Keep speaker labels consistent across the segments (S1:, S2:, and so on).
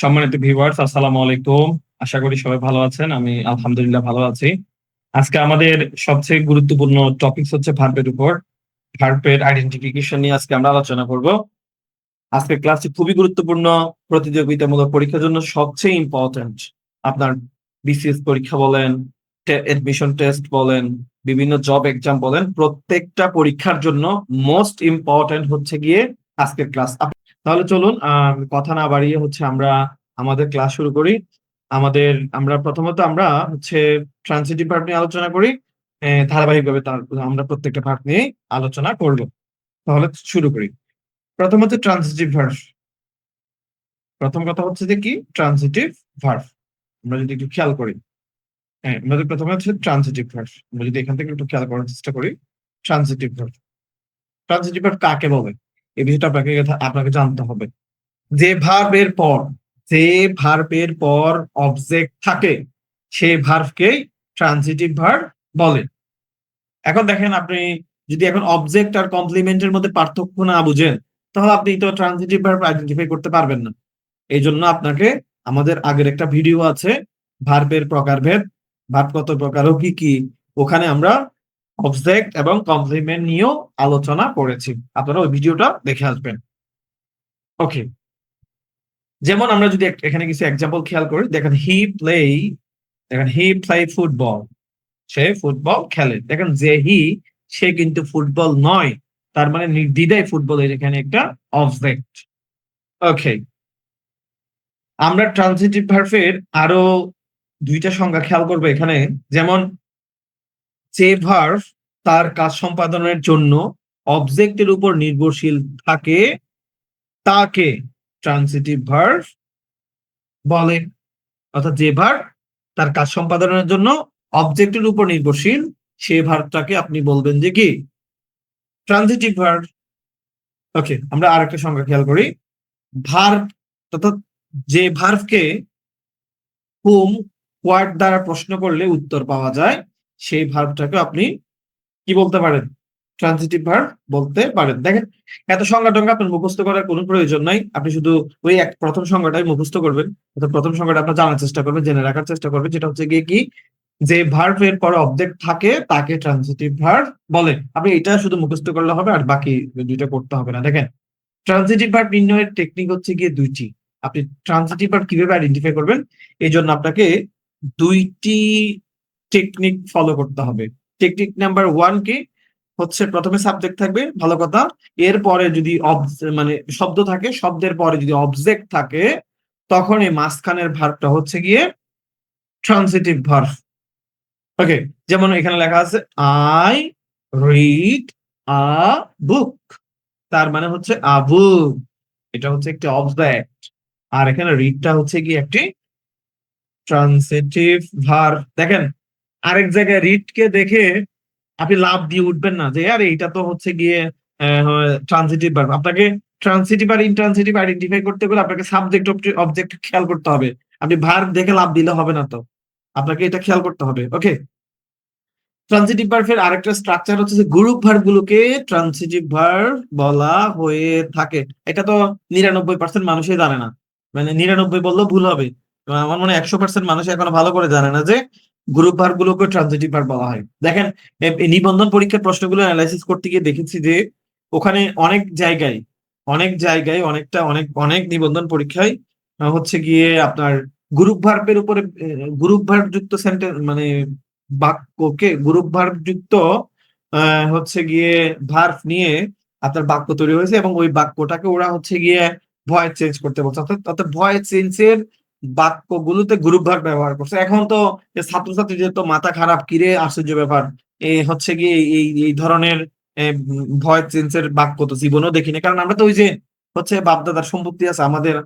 S1: সম্মানিত ভিউয়ার্স আসসালামু আলাইকুম। আশা করি সবাই ভালো আছেন। আমি আলহামদুলিল্লাহ ভালো আছি। আজকে আমাদের সবচেয়ে গুরুত্বপূর্ণ টপিকস হচ্ছে ভার্বের উপর। ভার্বের আইডেন্টিফিকেশন নিয়ে আজকে আমরা আলোচনা করব। আজকে ক্লাসটি খুবই গুরুত্বপূর্ণ, প্রতিযোগিতামূলক পরীক্ষার জন্য সবচেয়ে ইম্পর্টেন্ট আপনার বিসিএস পরীক্ষা বলেন এডমিশন টেস্ট বলেন, বিভিন্ন জব এক্সাম বলেন, প্রত্যেকটা পরীক্ষার জন্য মোস্ট ইম্পর্টেন্ট হচ্ছে গিয়ে আজকের ক্লাস তাহলে চলুন কথা না বাড়িয়ে হচ্ছে আমরা আমাদের ক্লাস শুরু করি। আমাদের, আমরা প্রথমত আমরা হচ্ছে ট্রান্সিটিভ পার্ট নিয়ে আলোচনা করি। ধারাবাহিকভাবে আমরা প্রত্যেকটা ভার্ব নিয়ে আলোচনা করব। তাহলে শুরু করি। প্রথমত ট্রান্সিটিভ ভার্ব প্রথম কথা হচ্ছে যে কি? ট্রান্সিটিভ ভার্ব আমরা যদি একটু খেয়াল করি। হ্যাঁ আমাদের প্রথমে হচ্ছে ট্রান্সিটিভ ভার্ব আমরা যদি এখান থেকে একটু খেয়াল করার চেষ্টা করি। ট্রান্সিটিভ ভার্ব ট্রান্সিটিভ ভার্ব কাকে বলে? এই বিষয়টা আপনাকে আপনাকে জানতে হবে। যে ভার্বের পর, যে ভার্বের পর অবজেক্ট থাকে সেই ভার্বকে ট্রান্সিটিভ ভার্ব বলে। এখন দেখেন আপনি যদি এখন অবজেক্ট আর কমপ্লিমেন্টের মধ্যে পার্থক্য না বুঝেন, তাহলে আপনি তো ট্রান্সিটিভ ভার্ব আইডেন্টিফাই করতে পারবেন না। এই জন্য আপনাকে আমাদের আগের একটা ভিডিও আছে ভার্বের প্রকারভেদ ভার্ব কত প্রকার ও কি কি, ওখানে আমরা অবজেক্ট এবং কমপ্লিমেন্ট নিয়েও আলোচনা করেছি। আপনারা ওই ভিডিওটা দেখে আসবেন। ওকে যেমন আমরা যদি এখানে কিছু এক্সাম্পল খেয়াল করি, দেখেন হি প্লে দেখেন হি প্লে ফুটবল সে ফুটবল খেলে। দেখেন যে হি সে কিন্তু ফুটবল নয়। তার মানে নির্দ্বিধায় ফুটবলের এখানে একটা অবজেক্ট ওকে আমরা ট্রান্সিটিভ ভার্বের আরও দুইটা সংজ্ঞা খেয়াল করব এখানে। যেমন যে ভার্ভ তার কাজ সম্পাদনের জন্য অবজেক্টের উপর নির্ভরশীল থাকে, তাকে ট্রান্সিটিভ ভার্ভ বলে। অর্থাৎ যে ভার্ভ তার কাজ সম্পাদনের জন্য অবজেক্টের উপর নির্ভরশীল, সে ভার্ভটাকে আপনি বলবেন যে কি? ট্রান্সিটিভ ভার্ভ ওকে আমরা আরেকটা সংখ্যা খেয়াল করি। ভার্ভ অর্থাৎ যে ভার্ভকে হোম হোয়াট দ্বারা প্রশ্ন করলে উত্তর পাওয়া যায় সেই ভার্বটাকে আপনি কি বলতে পারেন? ট্রান্সিটিভ ভার্ব বলতে পারেন। দেখেন, এত সংজ্ঞা টঙ্গা আপনার মুখস্থ করার কোনো প্রয়োজন নাই। আপনি শুধু ওই এক প্রথম সংজ্ঞাটাই মুখস্থ করবেন। অর্থাৎ প্রথম সংজ্ঞাটা আপনার জানার চেষ্টা করবেন, জেনে রাখার চেষ্টা করবেন। যেটা হচ্ছে গিয়ে কি? যে ভার্ব এর পরে অবজেক্ট থাকে, তাকে ট্রান্সিটিভ ভার্ব বলে। আপনি এটা শুধু মুখস্থ করলে হবে, আর বাকি দুইটা করতে হবে না। দেখেন ট্রান্সিটিভ ভার্ব নির্ণয়ের টেকনিক হচ্ছে গিয়ে দুইটি। আপনি ট্রান্সিটিভ ভার্ব কীভাবে আইডেন্টিফাই করবেন? এই জন্য আপনাকে দুইটি টেকনিক ফলো করতে হবে। টেকনিক নাম্বার ওয়ান কি? হচ্ছে প্রথমে সাবজেক্ট থাকবে, ভালো কথা। এরপরে যদি মানে শব্দ থাকে, শব্দের পরে যদি অবজেক্ট থাকে, তখন এই মাঝখানের ভার্বটা হচ্ছে গিয়ে ট্রান্সিটিভ ভার্ব ওকে যেমন এখানে লেখা আছে আই রিড আ বুক তার মানে হচ্ছে আ বুক এটা হচ্ছে একটি অবজেক্ট আর এখানে রিডটা হচ্ছে কি একটি ট্রান্সিটিভ ভার্ব দেখেন আরেক জায়গায় রিডকে দেখে আপনি লাভ দিয়ে উঠবেন না যে, আরে এটা তো হচ্ছে গিয়ে ট্রান্সিটিভ ভার্ব আপনাকে ট্রান্সিটিভ আর ইনট্রান্সিটিভ আইডেন্টিফাই করতে গেলে আপনাকে সাবজেক্ট অবজেক্ট খেয়াল করতে হবে। আপনি ভার্ব দেখে লাভ দিলে হবে না তো। আপনাকে এটা খেয়াল করতে হবে ওকে ট্রান্সিটিভ ভার্বের আরেকটা স্ট্রাকচার হচ্ছে যে গ্রুপ ভার্ব গুলোকে ট্রান্সিটিভ ভার্ব বলা হয়ে থাকে। এটা তো নিরানব্বই পার্সেন্ট মানুষই জানে না। মানে নিরানব্বই বললেও ভুল হবে। আমার মনে হয় একশো পার্সেন্ট মানুষ এখনও ভালো করে জানে না যে গ্রুপ ভার্ব গুলোকে ট্রান্সিটিভ ভার্ব বলা হয়। দেখেন নিবন্ধন পরীক্ষার প্রশ্নগুলো অ্যানালাইসিস করতে গিয়ে দেখেছি যে, ওখানে অনেক জায়গায় অনেক জায়গায় অনেকটা অনেক অনেক নিবন্ধন পরীক্ষায় হচ্ছে গিয়ে আপনার গ্রুপ ভার্বের উপরে গ্রুপ ভার্ব যুক্ত সেন্টেন্স মানে বাক্যকে গ্রুপ ভার্ব যুক্ত হচ্ছে গিয়ে ভার্ব নিয়ে আপনার বাক্য তৈরি হয়েছে এবং ওই বাক্যটাকে ওরা হচ্ছে গিয়ে ভয়েস চেঞ্জ করতে বলছে। অর্থাৎ অর্থাৎ ভয়েস চেঞ্জের বাক্যগুলোতে গ্রুপ ভার্ব ব্যবহার করছে। এখন তো ছাত্রছাত্রীদের তো মাথা খারাপ, কিরে আশ্চর্য ব্যাপার। এ হচ্ছে গিয়ে এই, এই- ধরনের ভয়েস চেঞ্জের বাক্য তো জীবনেও দেখিনি। কারণ আমরা তো ওই যে হচ্ছে বাপদাদার সম্পত্তি আছে, আমাদের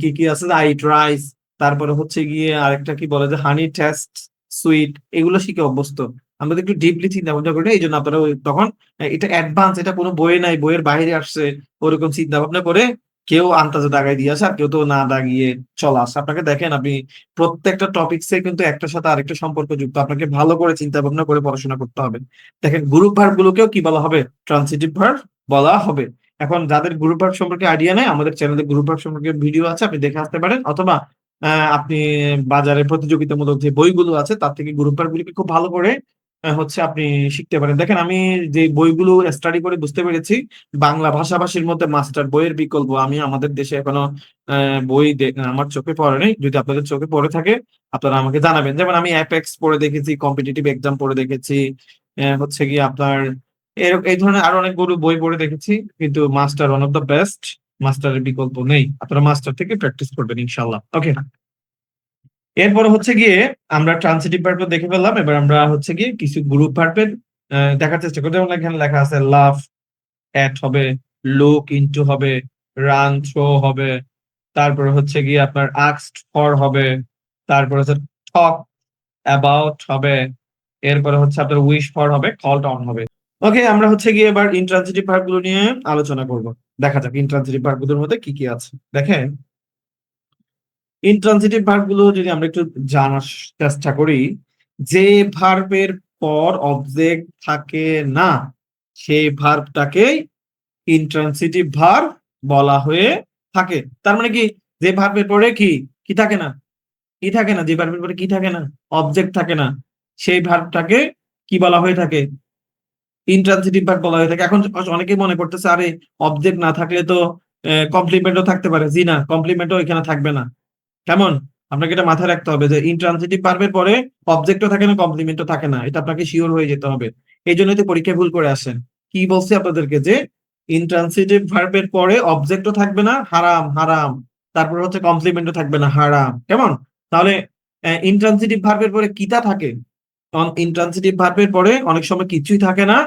S1: কি কি আছে? আইট রাইস তারপরে হচ্ছে গিয়ে আরেকটা কি বলে যে হানি টেস্ট সুইট এগুলো শিখে অভ্যস্ত। আমরা একটু ডিপলি চিন্তা ভাবনা করি এই জন্য আপনারা তখন এটা অ্যাডভান্স এটা কোনো বইয়ে নাই, বইয়ের বাইরে আসছে, ওরকম চিন্তা ভাবনা করে কেউ আন্তাজে দাগাই দিয়ে আসে আর কেউ তো না দাগিয়ে চলা আসে। আপনাকে দেখেন, আপনি প্রত্যেকটা টপিকসে কিন্তু একটার সাথে আরেকটা সম্পর্ক যুক্ত। আপনাকে ভালো করে চিন্তা ভাবনা করে পড়াশোনা করতে হবে। দেখেন গ্রুপ ভার্ব গুলোকেও কি বলা হবে? ট্রান্সিটিভ ভার্ব বলা হবে। এখন যাদের গ্রুপ ভার্ব সম্পর্কে আইডিয়া নেই, আমাদের চ্যানেলে গ্রুপ ভার্ব সম্পর্কে ভিডিও আছে, আপনি দেখে আসতে পারেন। অথবা আপনি বাজারে প্রতিযোগিতামূলক যে বইগুলো আছে, তার থেকে গ্রুপ ভার্ব গুলিকে খুব ভালো করে হচ্ছে আপনি শিখতে পারেন। দেখেন, আমি যে বইগুলো স্টাডি করে বুঝতে পেরেছি, বাংলা ভাষাভাষীর মধ্যে মাস্টার বইয়ের বিকল্প আমি আমাদের দেশে এখনও বই আমার চোখে পড়ে নেই। যদি আপনাদের চোখে পড়ে থাকে, আপনারা আমাকে জানাবেন। যেমন আমি অ্যাপেক্স পড়ে দেখেছি কম্পিটিটিভ এক্সাম পড়ে দেখেছি হচ্ছে কি আপনার এই ধরনের আরও অনেক অনেকগুলো বই পড়ে দেখেছি, কিন্তু master one of the best মাস্টারের বিকল্প নেই। আপনারা মাস্টার থেকে প্র্যাকটিস করবেন ইনশাল্লাহ ওকে এরপরে হচ্ছে গিয়ে আমরা ট্রান্সিটিভ ভার্ব দেখে ফেললাম, এবার আমরা হচ্ছে গিয়ে কিছু গ্রুপ ভার্বের দেখার চেষ্টা করি যেমন এখানে লেখা আছে লাভ অ্যাট হবে লুক ইনটু হবে রান থ্রো হবে, তারপরে হচ্ছে গিয়ে আপনার আক্সড ফর হবে, তারপরে হচ্ছে টক অ্যাবাউট হবে, এরপরে হচ্ছে আপনার উইশ ফর হবে কল অন হবে। ওকে আমরা হচ্ছে গিয়ে এবার ইন্ট্রান্সিটিভ ভার্বগুলো নিয়ে আলোচনা করব। দেখা যাক ইন্ট্রান্সিটিভ ভার্বগুলোর মধ্যে কি কি আছে। দেখেন ইন্ট্রান্সিটিভ ভার্বগুলো যদি আমরা একটু জানার চেষ্টা করি, যে ভার্বের পর অবজেক্ট থাকে না, সেই ভার্বটাকেই ইন্ট্রান্সিটিভ ভার্ব বলা হয়ে থাকে। তার মানে কি? যে ভার্বের পরে কি? কি থাকে না? কি থাকে না? যে ভার্বের পরে কি থাকে না? অবজেক্ট থাকে না। সেই ভার্বটাকে কি বলা হয়ে থাকে? ইন্ট্রান্সিটিভ ভার্ব বলা হয়ে থাকে। এখন অনেকেই মনে করতেছে, আরে অবজেক্ট না থাকলে তো কমপ্লিমেন্টও থাকতে পারে। জি না কমপ্লিমেন্টও এখানে থাকবে না। কেমন? আপনাকে এটা মাথায় রাখতে হবে যে ইন্ট্রান্সিটিভ ভার্বের পরে অবজেক্টও থাকে না কমপ্লিমেন্টও থাকে না। এটা আপনাকে শিওর হয়ে যেতে হবে। এই জন্যই তো পরীক্ষায় ভুল করে আসেন। কি বলছি আপনাদেরকে যে ইন্ট্রান্সিটিভ ভার্বের পরে অবজেক্টও থাকবে না, হারাম হারাম। তারপর হচ্ছে কমপ্লিমেন্টও থাকবে না, হারাম। কেমন? তাহলে ইন্ট্রান্সিটিভ ভার্বের পরে কিতা থাকে? ইন্ট্রান্সিটিভ ভার্বের পরে অনেক সময় কিছুই থাকে না,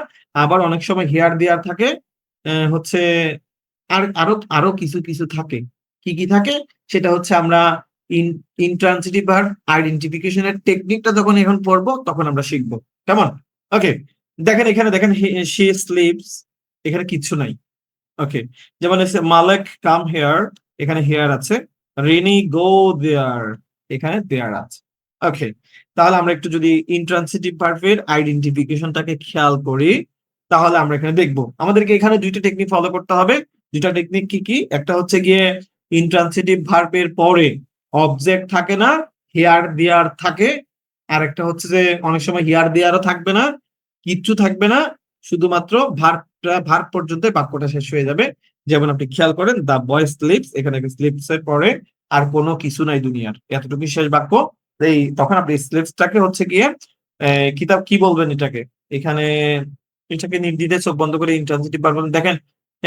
S1: আবার অনেক সময় হেয়ার দেয়ার থাকে। হচ্ছে আর, আরও আরও কিছু কিছু থাকে। কি কি থাকে? সেটা হচ্ছে আমরা ইন্ট্রান্সিটিভ ভার্ব আইডেন্টিফিকেশনের টেকনিকটা যখন এখন পড়ব, তখন আমরা শিখব। কেমন? ওকে দেখেন এখানে, দেখেন শি স্লিপস এখানে কিচ্ছু নাই। ওকে যেমন মালেক কাম হেয়ার, এখানে হেয়ার আছে। রেনি গো দেয়ার, এখানে দেয়ার আছে। ওকে তাহলে আমরা একটু যদি ইন্ট্রান্সিটিভ ভার্বের আইডেন্টিফিকেশনটাকে খেয়াল করি, তাহলে আমরা এখানে দেখব। আমাদেরকে এখানে দুইটা টেকনিক ফলো করতে হবে। দুইটা টেকনিক কি কি? একটা হচ্ছে গিয়ে ইন্ট্রান্সিটিভ ভার্বের পরে অবজেক্ট থাকে না হেয়ার দেয়ার থাকে। আর একটা হচ্ছে যে, অনেক সময় হেয়ার দেয়ারও থাকবে না, কিচ্ছু থাকবে না, শুধুমাত্র ভার্বটা ভার্ব পর্যন্ত বাক্যটা শেষ হয়ে যাবে। যেমন আপনি খেয়াল করেন দা বয় স্লিপস এখানে স্লিপস এর পরে আর কোনো কিছু নাই দুনিয়ার। এতটুকু শেষ বাক্য। এই তখন আপনি স্লিপসটাকে হচ্ছে গিয়ে কিতাব কি বলবেন এটাকে? এখানে এটাকে নির্দিতে চোখ বন্ধ করে ইন্ট্রান্সিটিভ পারবেন দেখেন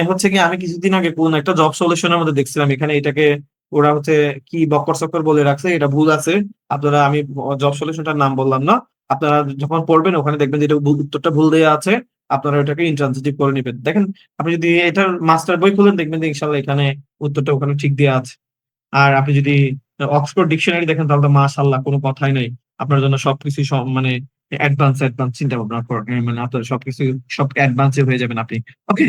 S1: হচ্ছে কি, আমি কিছুদিন আগে কোন একটা জব সলিউশনের মধ্যে দেখছিলাম। এখানে এটাকে ওরা হচ্ছে কি বক্কর চক্কর বলে রাখছে, এটা ভুল আছে। আপনারা, আমি জব সলিউশনটার নাম বললাম না। আপনারা যখন পড়বেন, ওখানে দেখবেন যে এটা উত্তরটা ভুল দেওয়া আছে। আপনারা ওটাকে ইন্ট্রান্সিটিভ করে নেবেন। দেখেন, আপনি যদি এটার মাস্টার বই খুলেন, দেখবেন যে ইনশাল্লাহ এখানে উত্তরটা ওখানে ঠিক দেওয়া আছে। আর আপনি যদি অক্সফোর্ড ডিকশনারি দেখেন, তাহলে তো মাশাআল্লাহ, কোনো কথাই নাই। আপনার জন্য সবকিছু মানে অ্যাডভান্স অ্যাডভান্স চিন্তা ভাবনা করেন মানে আপনার সবকিছু, সব অ্যাডভান্সে হয়ে যাবেন আপনি। ওকে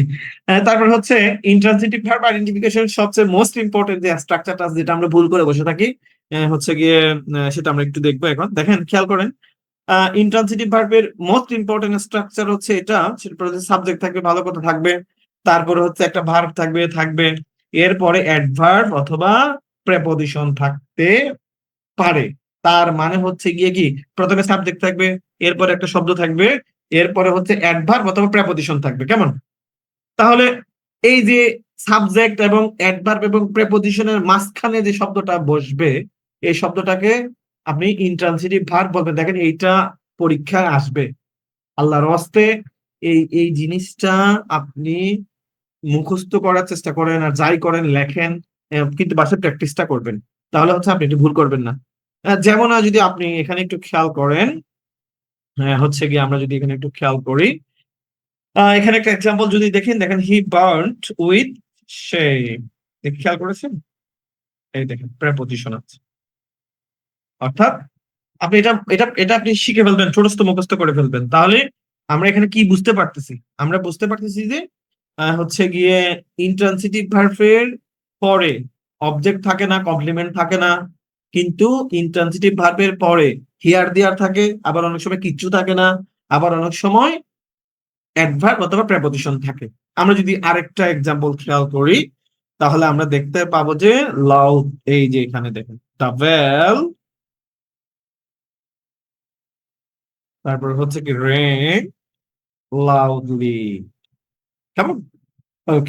S1: তারপর হচ্ছে ইন্ট্রান্সিটিভ ভার্ব আইডেন্টিফিকেশন সবচেয়ে মোস্ট ইম্পর্টেন্ট যে স্ট্রাকচারটা যেটা আমরা ভুল করে বসে থাকি হচ্ছে গিয়ে সেটা আমরা একটু দেখব এখন। দেখেন, খেয়াল করেন ইন্ট্রান্সিটিভ ভার্বের মোস্ট ইম্পর্টেন্ট স্ট্রাকচার হচ্ছে এটা, সেটা সাবজেক্ট থাকবে, ভালো কথা থাকবে, তারপরে হচ্ছে একটা ভার্ব থাকবে থাকবে, এরপরে অ্যাডভার্ব অথবা প্রেপোজিশন থাকতে পারে। তার মানে হচ্ছে গিয়ে কি? প্রথমে সাবজেক্ট থাকবে, এরপরে একটা শব্দ থাকবে, এরপরে হচ্ছে অ্যাডভার্ব অথবা প্রেপোজিশন থাকবে, কেমন? তাহলে এই যে সাবজেক্ট এবং অ্যাডভার্ব এবং প্রেপোজিশনের মাঝখানে যে শব্দটা বসবে, এই শব্দটাকে আপনি ইন্ট্রান্সিটিভ ভার্ব বলবেন। দেখেন এইটা পরীক্ষায় আসবে। আল্লাহর হস্তে এই এই জিনিসটা আপনি মুখস্থ করার চেষ্টা করেন আর যাই করেন, লেখেন কিন্তু বাসায় প্র্যাকটিসটা করবেন। তাহলে হচ্ছে আপনি এটি ভুল করবেন না। যেমন যদি আপনি এখানে একটু খেয়াল করেন হচ্ছে কি আমরা যদি এখানে একটু খেয়াল করি এখানে একটা এক্সাম্পল যদি দেখেন দেখেন হি বার্নড উইথ শেম খেয়াল করেছেন? এই দেখেন প্রেপোজিশন আছে। অর্থাৎ আপনি এটা এটা এটা আপনি শিখে ফেলবেন, ছোটস্থ মুখস্থ করে ফেলবেন। তাহলে আমরা এখানে কি বুঝতে পারতেছি? আমরা বুঝতে পারতেছি যে হচ্ছে গিয়ে ইন্ট্রান্সিটিভ ভার্বের পরে অবজেক্ট থাকে না কমপ্লিমেন্ট থাকে না। কিন্তু ইন্ট্রান্সিটিভ ভার্বের পরে হিয়ার দেয়ার থাকে, আবার অনেক সময় কিচ্ছু থাকে না, আবার অনেক সময় অ্যাডভার্ব অথবা প্রেপোজিশন থাকে। আমরা যদি আরেকটা এক্সাম্পল খেয়াল করি, তাহলে আমরা দেখতে পাবো যে লাউড এই যে এখানে দেখেন ট্রাভেল তারপর হচ্ছে কি রেন লাউডলি কেমন? ওকে